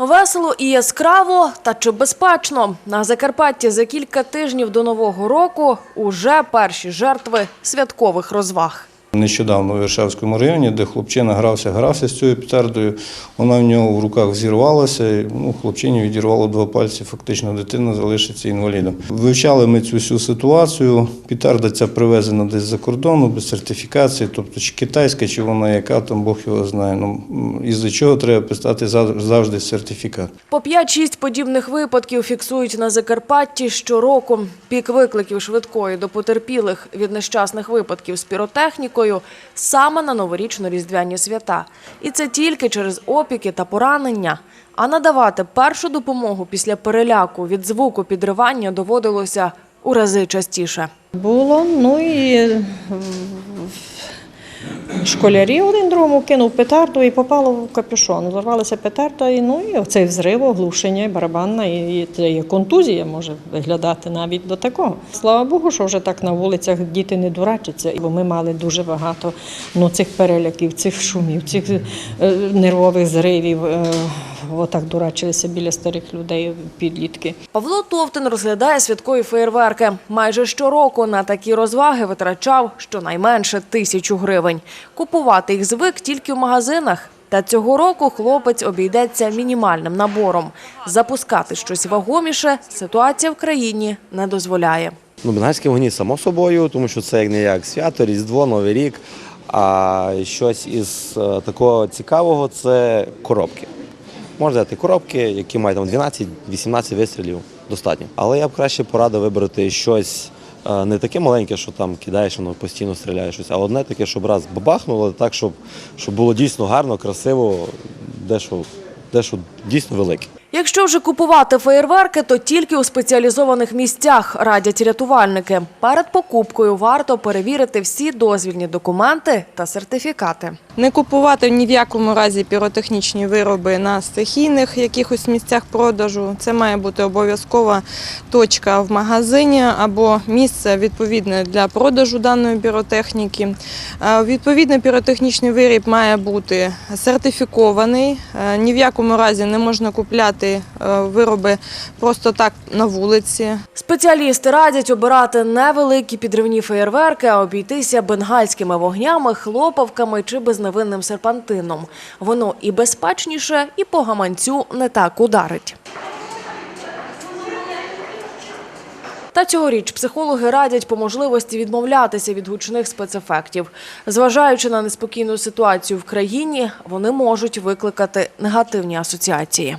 Весело і яскраво, та чи безпечно? На Закарпатті за кілька тижнів до Нового року уже перші жертви святкових розваг. Нещодавно у Віршавському районі, де хлопчина грався, грався з цією петардою, вона в нього в руках зірвалася, і, ну, хлопчині відірвало два пальці, фактично дитина залишиться інвалідом. Вивчали ми цю всю ситуацію, петарда ця привезена десь за кордону, без сертифікації, тобто чи китайська, чи вона яка, там Бог його знає. Ну, із-за чого треба писати зав- завжди сертифікат. По 5-6 подібних випадків фіксують на Закарпатті щороку. Пік викликів швидкої до потерпілих від нещасних випадків з піротехнікою саме на новорічно-різдвяні свята. І це тільки через опіки та поранення. А надавати першу допомогу після переляку від звуку підривання доводилося у рази частіше. Було, ну і школярі один другому кинув петарду і попало в капюшон. Зорвалася петарда, і ну і оцей взрив, оглушення, барабанна, і, це є контузія може виглядати навіть до такого. Слава Богу, що вже так на вулицях діти не дурачаться, бо ми мали дуже багато ну, цих переляків, цих шумів, цих е, нервових зривів. Е, отак дурачилися біля старих людей, підлітки. Павло Товтин розглядає святкові феєрверки. Майже щороку на такі розваги витрачав щонайменше тисячу гривень. Купувати їх звик тільки в магазинах. Та цього року хлопець обійдеться мінімальним набором. Запускати щось вагоміше ситуація в країні не дозволяє. Ну, бенгальські вогні само собою, тому що це як не як свято, Різдво, Новий рік. А щось із е, такого цікавого це коробки. Можна взяти коробки, які мають там 12-18 вистрілів, достатньо. Але я б краще порадив вибрати щось не таке маленьке, що там кидаєш, воно постійно стріляє щось, а одне таке, щоб раз бабахнуло, так, щоб, щоб було дійсно гарно, красиво, дещо, дещо дійсно велике. Якщо вже купувати феєрверки, то тільки у спеціалізованих місцях радять рятувальники. Перед покупкою варто перевірити всі дозвільні документи та сертифікати. Не купувати ні в якому разі піротехнічні вироби на стихійних якихось місцях продажу. Це має бути обов'язкова точка в магазині або місце відповідне для продажу даної піротехніки. Е, Відповідний піротехнічний виріб має бути сертифікований. Е, Ні в якому разі не можна купляти е, вироби просто так на вулиці. Спеціалісти радять обирати невеликі підривні феєрверки, а обійтися бенгальськими вогнями, хлопавками чи безневинним серпантином. Воно і безпечніше, і по гаманцю не так ударить. Та цьогоріч психологи радять по можливості відмовлятися від гучних спецефектів. Зважаючи на неспокійну ситуацію в країні, вони можуть викликати негативні асоціації.